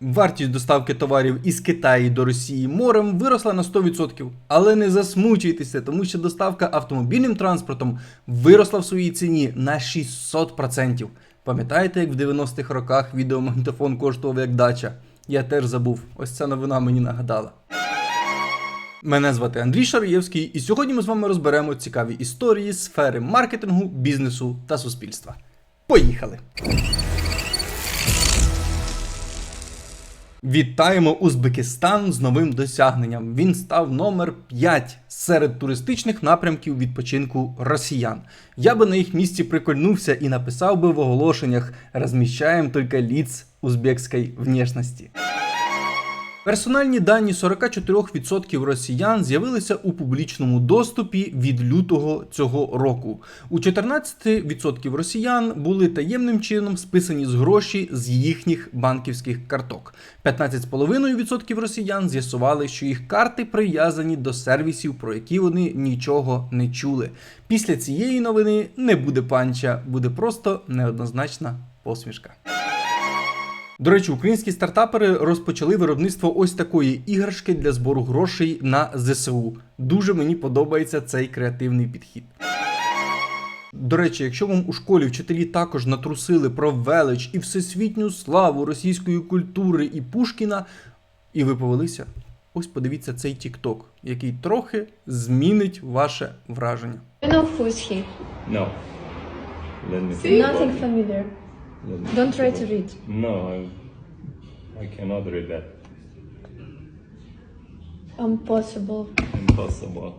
Вартість доставки товарів із Китаю до Росії морем виросла на 100%. Але не засмучуйтеся, тому що доставка автомобільним транспортом виросла в своїй ціні на 600%. Пам'ятаєте, як в 90-х роках відеомагнітофон коштував як дача? Я теж забув. Ось ця новина мені нагадала. Мене звати Андрій Шараєвський, і сьогодні ми з вами розберемо цікаві історії сфери маркетингу, бізнесу та суспільства. Поїхали! Вітаємо Узбекистан з новим досягненням. Він став номер 5 серед туристичних напрямків відпочинку росіян. Я би на їх місці прикольнувся і написав би в оголошеннях: розміщаємо тільки ліц узбекської внешності. Персональні дані 44% росіян з'явилися у публічному доступі від лютого цього року. У 14% росіян були таємним чином списані з гроші з їхніх банківських карток. 15,5% росіян з'ясували, що їх карти прив'язані до сервісів, про які вони нічого не чули. Після цієї новини не буде панча, буде просто неоднозначна посмішка. До речі, українські стартапери розпочали виробництво ось такої іграшки для збору грошей на ЗСУ. Дуже мені подобається цей креативний підхід. До речі, якщо вам у школі вчителі також натрусили про велич і всесвітню славу російської культури і Пушкіна, і ви повелися, ось подивіться цей TikTok, який трохи змінить ваше враження. You know who's he? No. Let me. Nothing familiar. Don't try to read. No, I, I cannot read that. Impossible. Impossible.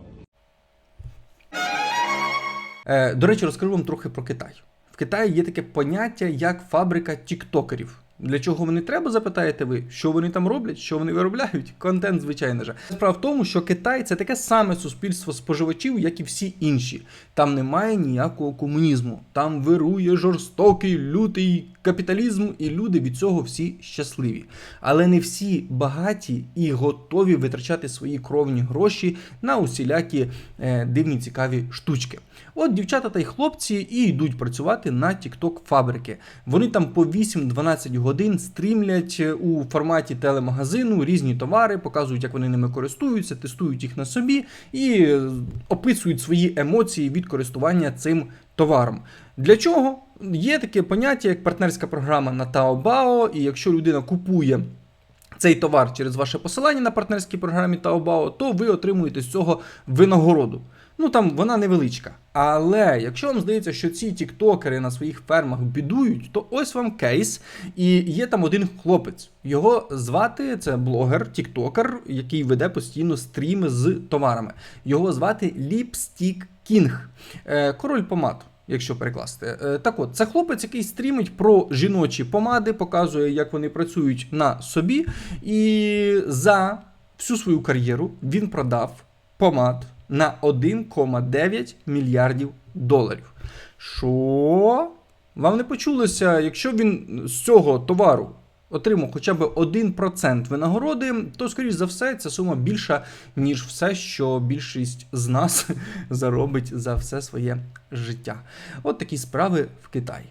Е, до речі, розкажу вам трохи про Китай. В Китаї є таке поняття як фабрика тіктокерів. Для чого вони треба, запитаєте ви? Що вони там роблять? Що вони виробляють? Контент, звичайно ж. Справа в тому, що Китай це таке саме суспільство споживачів, як і всі інші. Там немає ніякого комунізму. Там вирує жорстокий, лютий капіталізм, і люди від цього всі щасливі. Але не всі багаті і готові витрачати свої кровні гроші на усілякі е, дивні цікаві штучки. От дівчата та й хлопці і йдуть працювати на TikTok фабрики. Вони там по 8-12 годин стрімлять е, у форматі телемагазину різні товари, показують, як вони ними користуються, тестують їх на собі і е, описують свої емоції від користування цим товаром. Для чого? Є таке поняття, як партнерська програма на Taobao, і якщо людина купує цей товар через ваше посилання на партнерській програмі Taobao, то ви отримуєте з цього винагороду. Ну там вона невеличка. Але якщо вам здається, що ці тіктокери на своїх фермах бідують, то ось вам кейс. І є там один хлопець. Його звати це блогер, тіктокер, який веде постійно стріми з товарами. Його звати Lipstick King, е, король помад. Якщо перекласти. Е, Так от, це хлопець, який стрімить про жіночі помади, показує, як вони працюють на собі. І за всю свою кар'єру він продав помад на 1,9 мільярдів доларів. Що? Вам не почулося, якщо він з цього товару отримав хоча б 1% винагороди, то, скоріш за все, ця сума більша, ніж все, що більшість з нас заробить за все своє життя. От такі справи в Китаї.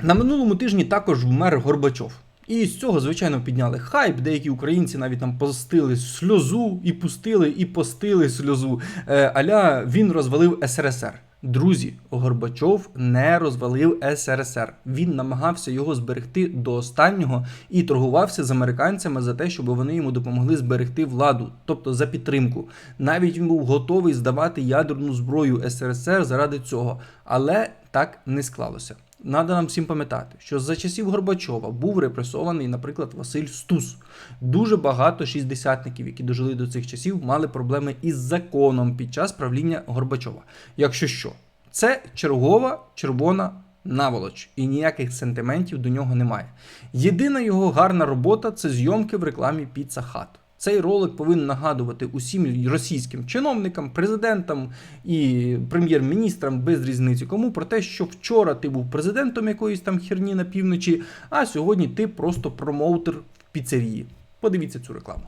На минулому тижні також вмер Горбачов. І з цього, звичайно, підняли хайп. Деякі українці навіть там постили сльозу і пустили, і постили сльозу. Е, аля він розвалив СРСР. Друзі, Горбачов не розвалив СРСР. Він намагався його зберегти до останнього і торгувався з американцями за те, щоб вони йому допомогли зберегти владу, тобто за підтримку. Навіть він був готовий здавати ядерну зброю СРСР заради цього, але так не склалося. Надо нам всім пам'ятати, що за часів Горбачова був репресований, наприклад, Василь Стус. Дуже багато шістдесятників, які дожили до цих часів, мали проблеми із законом під час правління Горбачова. Якщо що, це чергова червона наволоч, і ніяких сентиментів до нього немає. Єдина його гарна робота це зйомки в рекламі Pizza Hut. Цей ролик повинен нагадувати усім російським чиновникам, президентам і прем'єр-міністрам без різниці кому про те, що вчора ти був президентом якоїсь там херні на півночі, а сьогодні ти просто промоутер в піцерії. Подивіться цю рекламу.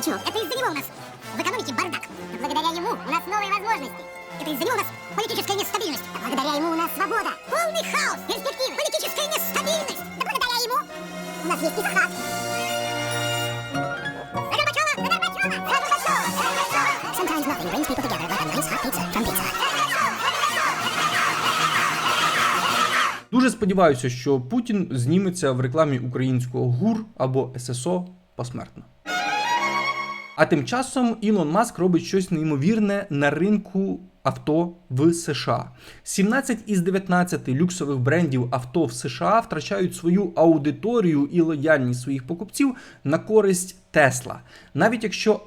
Это из-за него у нас В экономике бардак. Но благодаря ему у нас новые возможности. Это из-за него у нас политическая нестабильность. А благодаря ему у нас свобода. Полный хаос, перспективы, политическая нестабильность. Да благодаря ему у нас есть Исхак. За Горбачева! За Горбачева! За Горбачева! За Горбачева! Sometimes nothing brings people together like a nice hot pizza from Pizza Hut. Дуже сподіваюся, що Путін зніметься в рекламі українського ГУР або ССО посмертно. А тим часом Ілон Маск робить щось неймовірне на ринку авто в США. 17 із 19 люксових брендів авто в США втрачають свою аудиторію і лояльність своїх покупців на користь Тесла. Навіть якщо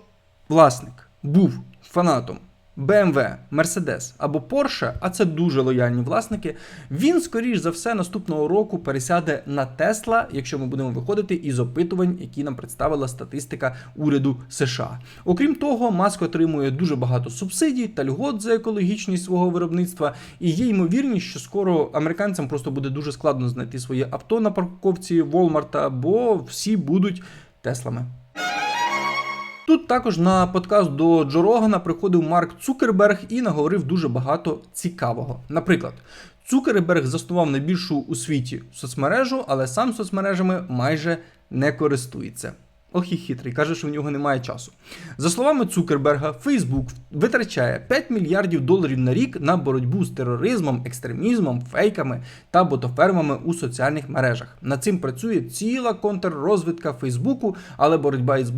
власник був фанатом BMW, Mercedes або Porsche, а це дуже лояльні власники, він, скоріш за все, наступного року пересяде на Tesla, якщо ми будемо виходити із опитувань, які нам представила статистика уряду США. Окрім того, Маск отримує дуже багато субсидій та льгот за екологічність свого виробництва, і є ймовірність, що скоро американцям просто буде дуже складно знайти своє авто на парковці Walmart, бо всі будуть Теслами. Тут також на подкаст до Джо Рогана приходив Марк Цукерберг і наговорив дуже багато цікавого. Наприклад, Цукерберг заснував найбільшу у світі соцмережу, але сам соцмережами майже не користується. Ох і хитрий, каже, що в нього немає часу. За словами Цукерберга, Facebook витрачає 5 мільярдів доларів на рік на боротьбу з тероризмом, екстремізмом, фейками та ботофермами у соціальних мережах. Над цим працює ціла контррозвідка Фейсбуку, але боротьба із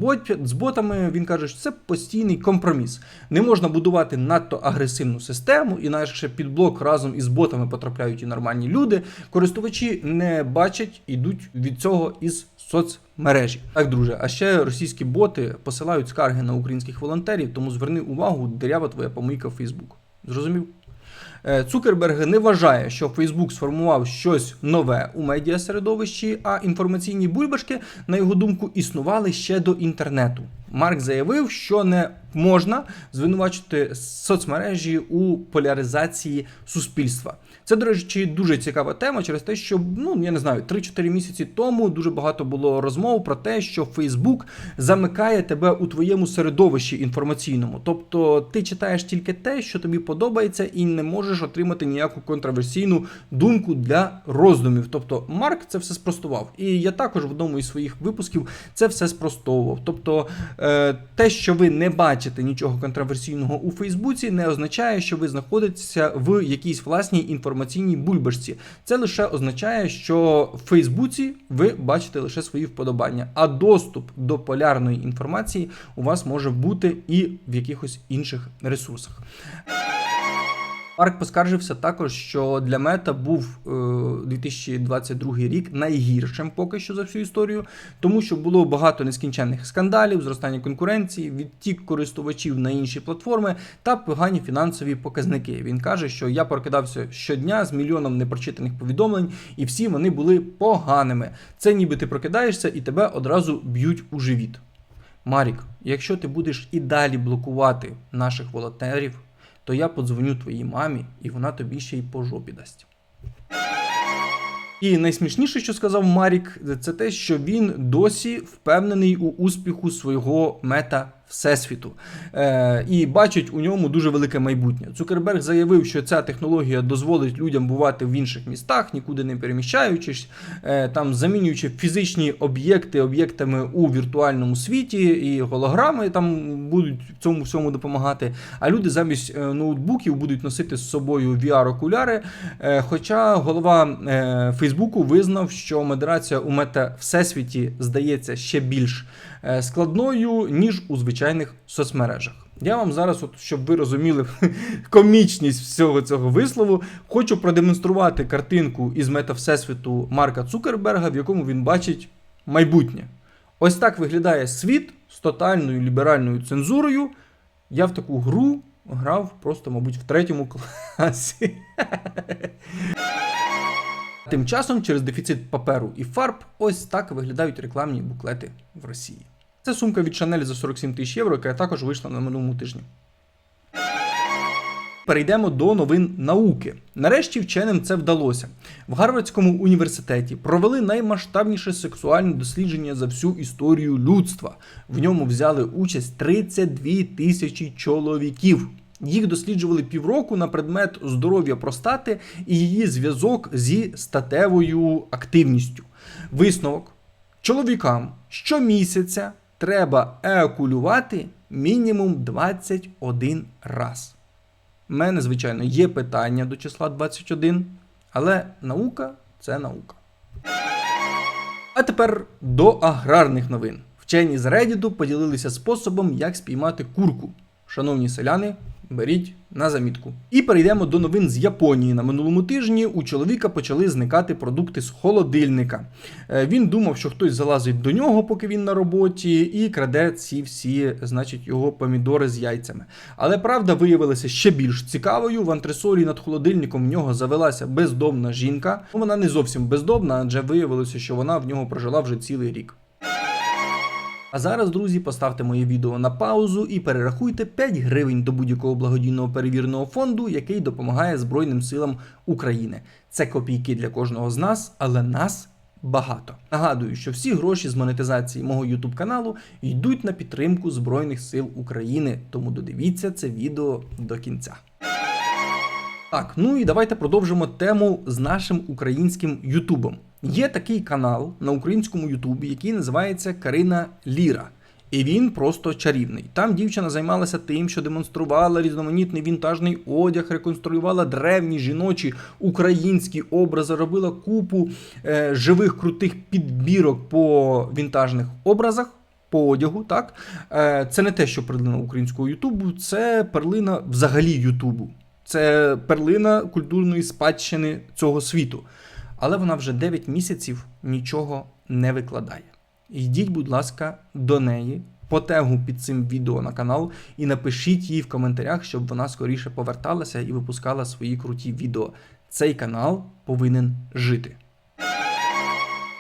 з ботами він каже, що це постійний компроміс. Не можна будувати надто агресивну систему, інакше під блок разом із ботами потрапляють і нормальні люди. Користувачі не бачать, ідуть від цього із соцмережі. Так, друже, а ще російські боти посилають скарги на українських волонтерів, тому зверни увагу, дерява твоя помийка в Фейсбук. Зрозумів? Е, Цукерберг не вважає, що Фейсбук сформував щось нове у медіасередовищі, а інформаційні бульбашки, на його думку, існували ще до інтернету. Марк заявив, що не можна звинувачити соцмережі у поляризації суспільства. Це, до речі, дуже цікава тема через те, що ну я не знаю, 3-4 місяці тому дуже багато було розмов про те, що Фейсбук замикає тебе у твоєму середовищі інформаційному. Тобто ти читаєш тільки те, що тобі подобається, і не можеш отримати ніяку контроверсійну думку для роздумів. Тобто Марк це все спростував. І я також в одному із своїх випусків це все спростовував. Тобто, е, те, що ви не бачите нічого контроверсійного у Фейсбуці, не означає, що ви знаходитеся в якійсь власній інформаційній бульбашці. Це лише означає, що в Фейсбуці ви бачите лише свої вподобання, а доступ до полярної інформації у вас може бути і в якихось інших ресурсах. Марк поскаржився також, що для мета був е, 2022 рік найгіршим поки що за всю історію, тому що було багато нескінченних скандалів, зростання конкуренції, відтік користувачів на інші платформи та погані фінансові показники. Він каже, що я прокидався щодня з мільйоном непрочитаних повідомлень, і всі вони були поганими. Це ніби ти прокидаєшся і тебе одразу б'ють у живіт. Марік, якщо ти будеш і далі блокувати наших волонтерів, то я подзвоню твоїй мамі, і вона тобі ще й по жопі дасть. І найсмішніше, що сказав Марік, це те, що він досі впевнений у успіху свого мета всесвіту е, і бачить у ньому дуже велике майбутнє. Цукерберг заявив, що ця технологія дозволить людям бувати в інших містах, нікуди не переміщаючись, е, там замінюючи фізичні об'єкти об'єктами у віртуальному світі, і голограми там будуть в цьому всьому допомагати. А люди замість е, ноутбуків будуть носити з собою VR-окуляри. Е, хоча голова е, Фейсбуку визнав, що модерація у мета всесвіті здається ще більш е, складною, ніж у звичайних соцмережах. Я вам зараз, от, щоб ви розуміли комічність всього цього вислову, хочу продемонструвати картинку із мета всесвіту Марка Цукерберга, в якому він бачить майбутнє. Ось так виглядає світ з тотальною ліберальною цензурою. Я в таку гру грав просто, мабуть, в третьому класі. Тим часом, через дефіцит паперу і фарб, ось так виглядають рекламні буклети в Росії. Це сумка від Chanel за 47 тисяч євро, яка також вийшла на минулому тижні. Перейдемо до новин науки. Нарешті вченим це вдалося. В Гарвардському університеті провели наймасштабніше сексуальне дослідження за всю історію людства. В ньому взяли участь 32 тисячі чоловіків. Їх досліджували півроку на предмет здоров'я простати і її зв'язок зі статевою активністю. Висновок: чоловікам щомісяця треба еякулювати мінімум 21 раз. У мене, звичайно, є питання до числа 21, але наука це наука. А тепер до аграрних новин. Вчені з Reddit поділилися способом, як спіймати курку. Шановні селяни, беріть на замітку. І перейдемо до новин з Японії. На минулому тижні у чоловіка почали зникати продукти з холодильника. Е, Він думав, що хтось залазить до нього, поки він на роботі, і краде ці всі, значить, його помідори з яйцями. Але правда виявилася ще більш цікавою. В антресолі над холодильником в нього завелася бездомна жінка. Вона не зовсім бездомна, адже виявилося, що вона в нього прожила вже цілий рік. А зараз, друзі, поставте моє відео на паузу і перерахуйте 5 гривень до будь-якого благодійного перевіреного фонду, який допомагає Збройним силам України. Це копійки для кожного з нас, але нас багато. Нагадую, що всі гроші з монетизації мого YouTube каналу йдуть на підтримку Збройних сил України, тому додивіться це відео до кінця. Так, ну і давайте продовжимо тему з нашим українським Ютубом. Є такий канал на українському Ютубі, який називається Карина Ліра. І він просто чарівний. Там дівчина займалася тим, що демонструвала різноманітний вінтажний одяг, реконструювала древні жіночі українські образи, робила купу е, живих крутих підбірок по вінтажних образах. По одягу, так Е, це не те, що перлина українського Ютубу, це перлина взагалі Ютубу. Це перлина культурної спадщини цього світу. Але вона вже 9 місяців нічого не викладає. Йдіть, будь ласка, до неї, по тегу під цим відео на канал і напишіть їй в коментарях, щоб вона скоріше поверталася і випускала свої круті відео. Цей канал повинен жити.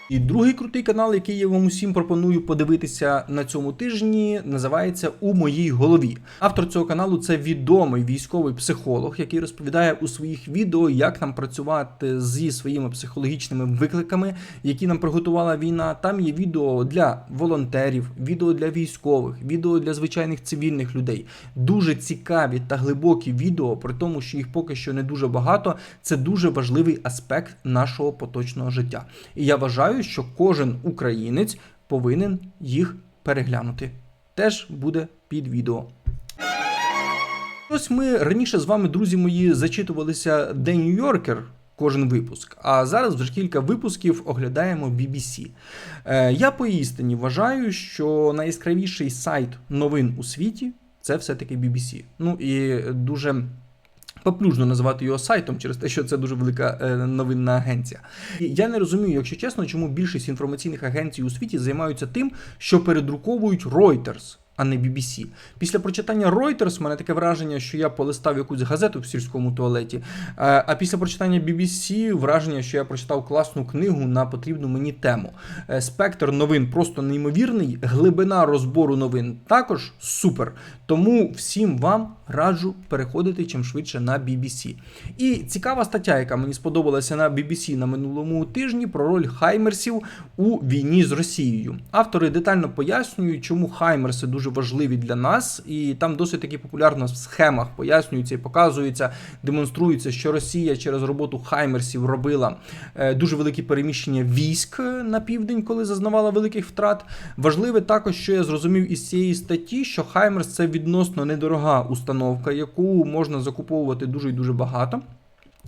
І другий крутий канал, який я вам усім пропоную подивитися на цьому тижні, називається У моїй голові. Автор цього каналу це відомий військовий психолог, який розповідає у своїх відео, як нам працювати зі своїми психологічними викликами, які нам приготувала війна. Там є відео для волонтерів, відео для військових, відео для звичайних цивільних людей. Дуже цікаві та глибокі відео, при тому, що їх поки що не дуже багато. Це дуже важливий аспект нашого поточного життя. І я вважаю, що кожен українець повинен їх переглянути. Теж буде під відео. Ось ми раніше з вами, друзі мої, зачитувалися The New Yorker кожен випуск, а зараз вже кілька випусків оглядаємо BBC. Е, я поістині вважаю, що найяскравіший сайт новин у світі це все-таки BBC. Ну і дуже. Поплюжно називати його сайтом через те, що це дуже велика е, новинна агенція. Я не розумію, якщо чесно, чому більшість інформаційних агенцій у світі займаються тим, що передруковують Reuters, а не BBC. Після прочитання Reuters в мене таке враження, що я полистав якусь газету в сільському туалеті. е, А після прочитання BBC враження, що я прочитав класну книгу на потрібну мені тему. Е, Спектр новин просто неймовірний, глибина розбору новин також супер. Тому всім вам раджу переходити чим швидше на BBC. І цікава стаття, яка мені сподобалася на BBC на минулому тижні, про роль хаймерсів у війні з Росією. Автори детально пояснюють, чому хаймерси дуже важливі для нас, і там досить таки популярно в схемах пояснюється і показується, демонструється, що Росія через роботу хаймерсів робила е, дуже великі переміщення військ на південь, коли зазнавала великих втрат. Важливе також, що я зрозумів із цієї статті, що Хаймерс це відносно недорога установка, яку можна закуповувати дуже і дуже багато.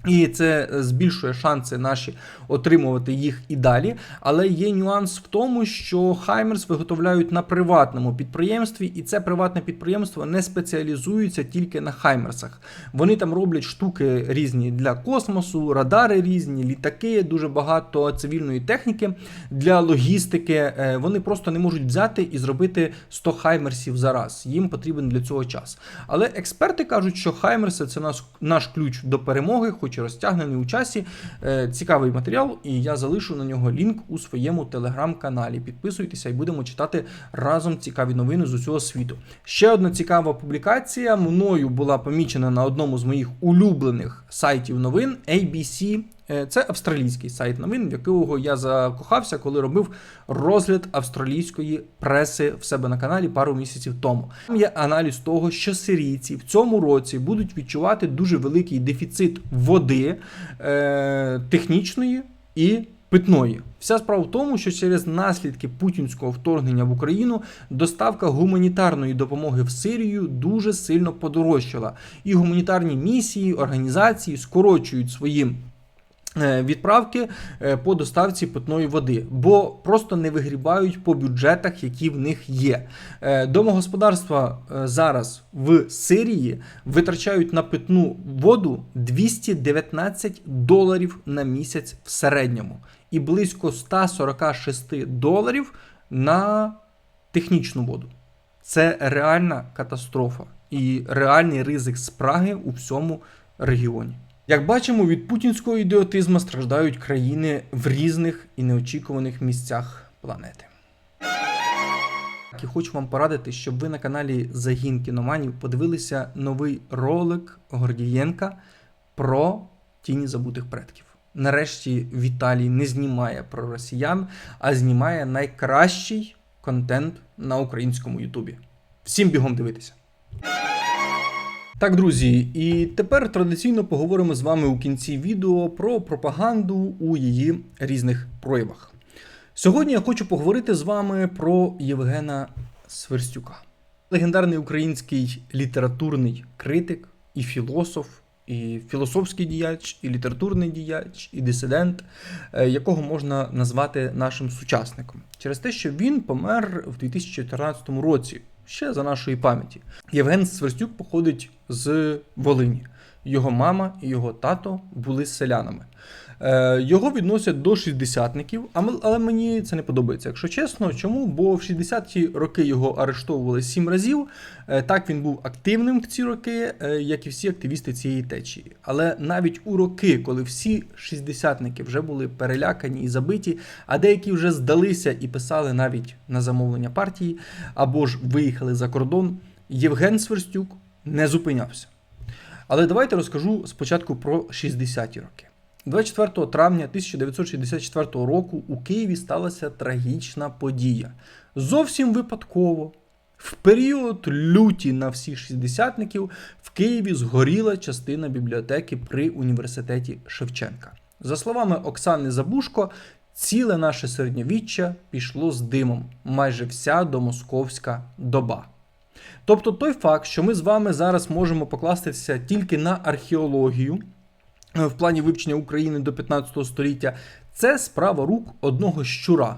І це збільшує шанси наші отримувати їх і далі. Але є нюанс в тому, що Хаймерс виготовляють на приватному підприємстві, і це приватне підприємство не спеціалізується тільки на Хаймерсах. Вони там роблять штуки різні для космосу, радари різні, літаки, дуже багато цивільної техніки для логістики. Е, Вони просто не можуть взяти і зробити 100 Хаймерсів за раз. Їм потрібен для цього час. Але експерти кажуть, що Хаймерси це наш ключ до перемоги. Хоч і розтягнений у часі. Е, Цікавий матеріал, і я залишу на нього лінк у своєму телеграм-каналі. Підписуйтеся і будемо читати разом цікаві новини з усього світу. Ще одна цікава публікація мною була помічена на одному з моїх улюблених сайтів новин ABC. Е, Це австралійський сайт новин, в якого я закохався, коли робив розгляд австралійської преси в себе на каналі пару місяців тому. Там є аналіз того, що сирійці в цьому році будуть відчувати дуже великий дефіцит води е, технічної і питної. Вся справа в тому, що через наслідки путінського вторгнення в Україну доставка гуманітарної допомоги в Сирію дуже сильно подорожчала. І гуманітарні місії, організації скорочують свої е, відправки е, по доставці питної води, бо просто не вигрібають по бюджетах, які в них є. Е, Домогосподарства е, зараз в Сирії витрачають на питну воду 219 доларів на місяць в середньому і близько 146 доларів на технічну воду. Це реальна катастрофа і реальний ризик спраги у всьому регіоні. Як бачимо, від путінського ідіотизму страждають країни в різних і неочікуваних місцях планети. І хочу вам порадити, щоб ви на каналі Загін кіноманів подивилися новий ролик Гордієнка про тіні забутих предків. Нарешті Віталій не знімає про росіян, а знімає найкращий контент на українському Ютубі. Всім бігом дивитися. Так, друзі, і тепер традиційно поговоримо з вами у кінці відео про пропаганду у її різних проявах. Сьогодні я хочу поговорити з вами про Євгена Сверстюка, легендарний український літературний критик і філософ, і філософський діяч, і літературний діяч, і дисидент, е, якого можна назвати нашим сучасником, через те, що він помер в 2014 році, ще за нашої пам'яті. Євген Сверстюк походить з Волині. Його мама і його тато були селянами. Е, Його відносять до шістдесятників, а але мені це не подобається, якщо чесно. Чому? Бо в 60-ті роки його арештовували сім разів. Е, Так він був активним в ці роки, е, як і всі активісти цієї течії. Але навіть у роки, коли всі шістдесятники вже були перелякані і забиті, а деякі вже здалися і писали навіть на замовлення партії, або ж виїхали за кордон, Євген Сверстюк не зупинявся. Але давайте розкажу спочатку про 60-ті роки. 24 травня 1964 року у Києві сталася трагічна подія. Зовсім випадково. В період люті на всіх шістдесятників в Києві згоріла частина бібліотеки при університеті Шевченка. За словами Оксани Забушко, ціле наше середньовіччя пішло з димом, майже вся домосковська доба. Тобто той факт, що ми з вами зараз можемо покластися тільки на археологію в плані вивчення України до 15 століття, це справа рук одного щура,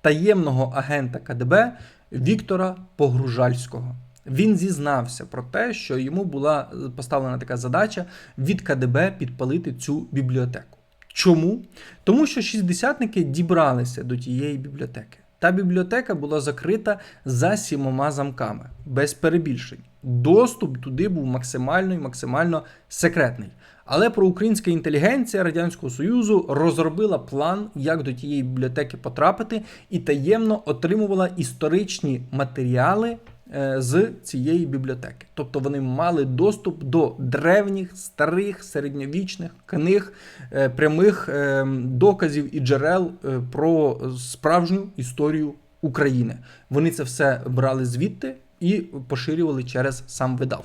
таємного агента КДБ Віктора Погружальського. Він зізнався про те, що йому була е, поставлена така задача від КДБ підпалити цю бібліотеку. Чому? Тому що шістдесятники дібралися до тієї бібліотеки. Та бібліотека була закрита за сімома замками, без перебільшень. Доступ туди був максимально і максимально секретний. Але проукраїнська інтелігенція Радянського Союзу розробила план, як до тієї бібліотеки потрапити, і таємно отримувала історичні матеріали е, з цієї бібліотеки. Тобто вони мали доступ до древніх, старих, середньовічних книг, е, прямих е, доказів і джерел про справжню історію України. Вони це все брали звідти і поширювали через сам видав.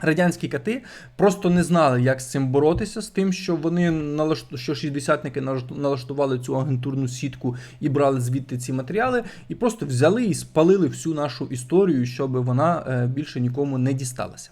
Радянські кати просто не знали, як з цим боротися, з тим, що вони налашт... що шістдесятники налаштували цю агентурну сітку і брали звідти ці матеріали, і просто взяли і спалили всю нашу історію, щоб вона е, більше нікому не дісталася.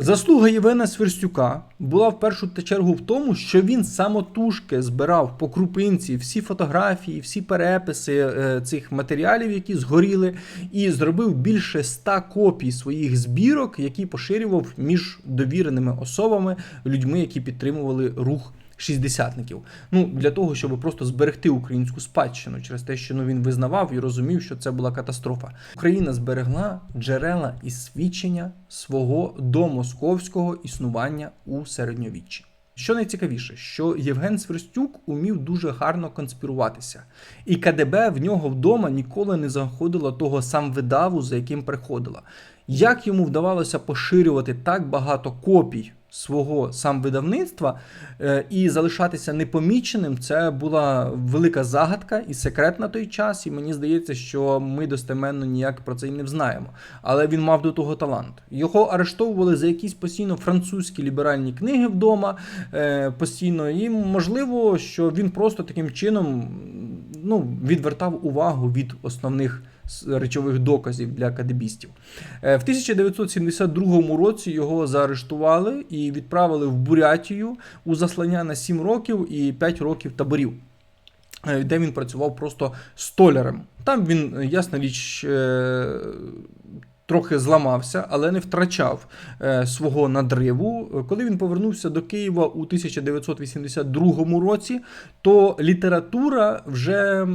Заслуга Євена Сверстюка була в першу чергу в тому, що він самотужки збирав по крупинці всі фотографії, всі переписи е, цих матеріалів, які згоріли, і зробив більше ста копій своїх збірок, які поширював між довіреними особами, людьми, які підтримували рух шістдесятників. Ну для того, щоб просто зберегти українську спадщину через те, що ну він визнавав і розумів, що це була катастрофа. Україна зберегла джерела і свідчення свого домосковського існування у середньовіччі. Що найцікавіше, що Євген Сверстюк умів дуже гарно конспіруватися, і КДБ в нього вдома ніколи не заходило того сам видаву, за яким приходила. Як йому вдавалося поширювати так багато копій свого сам видавництва е, і залишатися непоміченим, це була велика загадка і секрет на той час. І мені здається, що ми достеменно ніяк про це й не взнаємо. Але він мав до того талант. Його арештовували за якісь постійно французькі ліберальні книги вдома е, постійно. І можливо, що він просто таким чином ну, відвертав увагу від основних речових доказів для кадебістів. Е, В 1972 році його заарештували і відправили в Бурятію у заслання на 7 років і 5 років таборів. е, Де він працював просто столярем. Там він, е, ясна річ, трохи зламався, але не втрачав свого надриву. Коли він повернувся до Києва у 1982 році, то література вже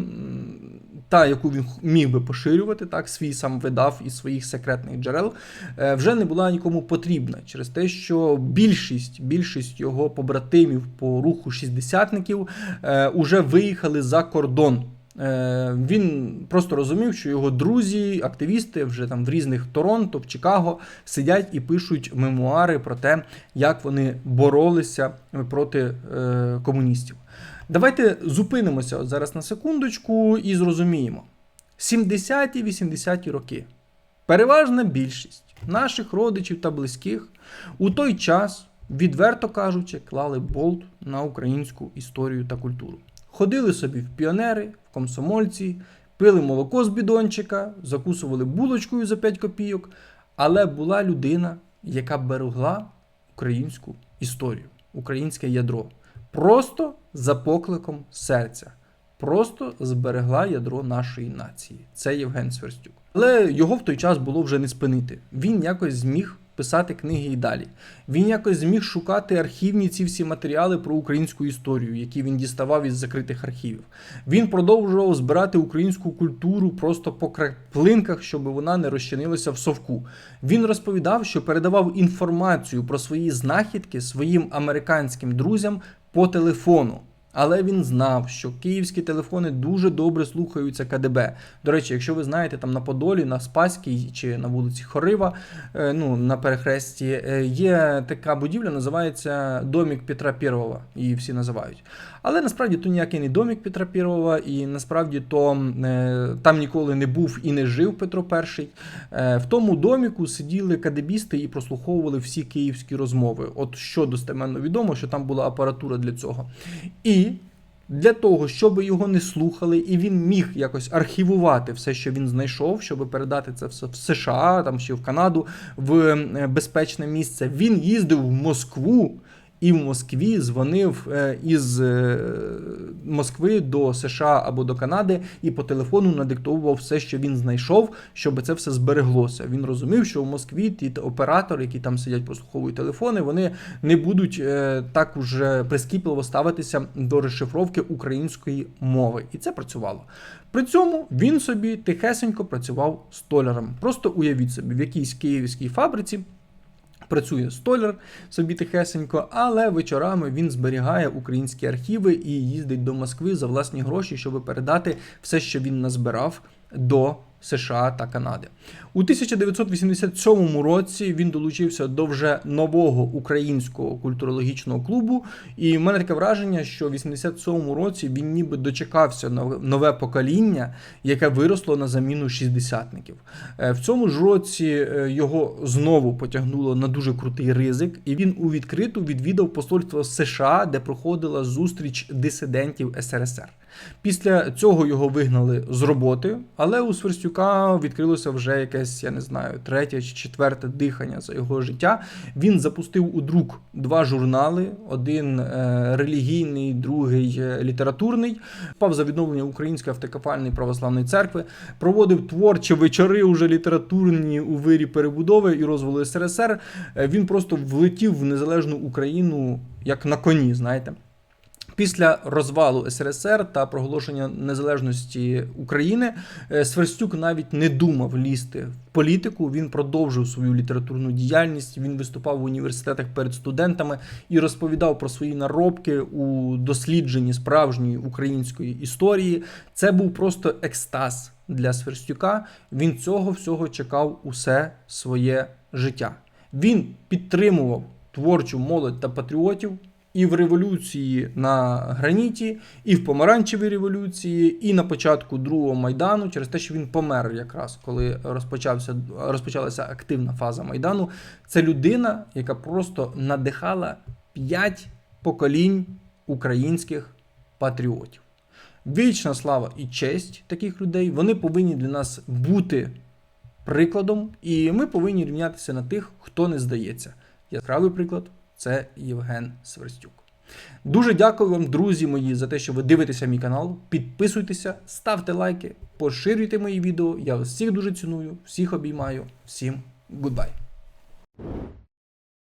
та, яку він міг би поширювати, так, свій сам видав із своїх секретних джерел, е, вже не була нікому потрібна через те, що більшість, більшість його побратимів по руху шістдесятників е, уже виїхали за кордон. Е, Він просто розумів, що його друзі, активісти вже там в різних Торонто, в Чикаго сидять і пишуть мемуари про те, як вони боролися проти комуністів. Давайте зупинимося зараз на секундочку і зрозуміємо. 70-ті, 80-ті роки. Переважна більшість наших родичів та близьких у той час, відверто кажучи, клали болт на українську історію та культуру. Ходили собі в піонери, в комсомольці, пили молоко з бідончика, закусували булочкою за 5 копійок, але була людина, яка берегла українську історію, українське ядро. Просто за покликом серця. Просто зберегла ядро нашої нації. Це Євген Сверстюк. Але його в той час було вже не спинити. Він якось зміг писати книги і далі. Він якось зміг шукати архівні ці всі матеріали про українську історію, які він діставав із закритих архівів. Він продовжував збирати українську культуру просто по краплинках, щоб вона не розчинилася в совку. Він розповідав, що передавав інформацію про свої знахідки своїм американським друзям по телефону. Але він знав, що київські телефони дуже добре слухаються КДБ. До речі, якщо ви знаєте, там на Подолі, на Спаській чи на вулиці Хорива, е, ну на перехресті, е, є така будівля, називається Домік Петра Первого, її всі називають. Але насправді то ніякий не домік Петра Первого, і насправді то е, там ніколи не був і не жив Петро І. В тому доміку сиділи кадебісти і прослуховували всі київські розмови. От що достеменно відомо, що там була апаратура для цього. І для того, щоб його не слухали, і він міг якось архівувати все, що він знайшов, щоб передати це все в США, там чи в Канаду, в е, безпечне місце. Він їздив в Москву. І в Москві дзвонив е, із е, Москви до США або до Канади і по телефону надиктовував все, що він знайшов, щоб це все збереглося. Він розумів, що в Москві ті оператори, які там сидять, прослуховують телефони, вони не будуть е, так уже прискіпливо ставитися до розшифровки української мови. І це працювало. При цьому він собі тихесенько працював столяром. Просто уявіть собі, в якійсь київській фабриці працює столяр собі тихесенько, але вечорами він зберігає українські архіви і їздить до Москви за власні гроші, щоб передати все, що він назбирав до США та Канади. У 1987 році він долучився до вже нового українського культурологічного клубу. І в мене таке враження, що в 87 році він ніби дочекався нове- покоління, яке виросло на заміну шістдесятників. Е, В цьому ж році е, його знову потягнуло на дуже крутий ризик, і він у відкриту відвідав посольство США, де проходила зустріч дисидентів СРСР. Після цього його вигнали з роботи, але у Сверстюка відкрилося вже якесь, я не знаю, третє чи четверте дихання за його життя. Він запустив у друк два журнали: один е, релігійний, другий е, літературний. Впав за відновлення Української автокефальної православної церкви, проводив творчі вечори уже літературні у вирі перебудови і розвалу СРСР. Е, Він просто влетів в незалежну Україну як на коні, знаєте. Після розвалу СРСР та проголошення незалежності України е, Сверстюк навіть не думав лізти в політику. Він продовжив свою літературну діяльність. Він виступав в університетах перед студентами і розповідав про свої наробки у дослідженні справжньої української історії. Це був просто екстаз для Сверстюка. Він цього всього чекав усе своє життя. Він підтримував творчу молодь та патріотів і в революції на граніті, і в помаранчевій революції, і на початку другого майдану, через те, що він помер якраз, коли розпочався розпочалася активна фаза майдану. Це людина, яка просто надихала п'ять поколінь українських патріотів. Вічна слава і честь таких людей. Вони повинні для нас бути прикладом, і ми повинні рівнятися на тих, хто не здається. Яскравий приклад це Євген Сверстюк. Дуже дякую вам, друзі мої, за те, що ви дивитеся мій канал. Підписуйтеся, ставте лайки, поширюйте мої відео. Я вас всіх дуже ціную, всіх обіймаю. Всім гудбай!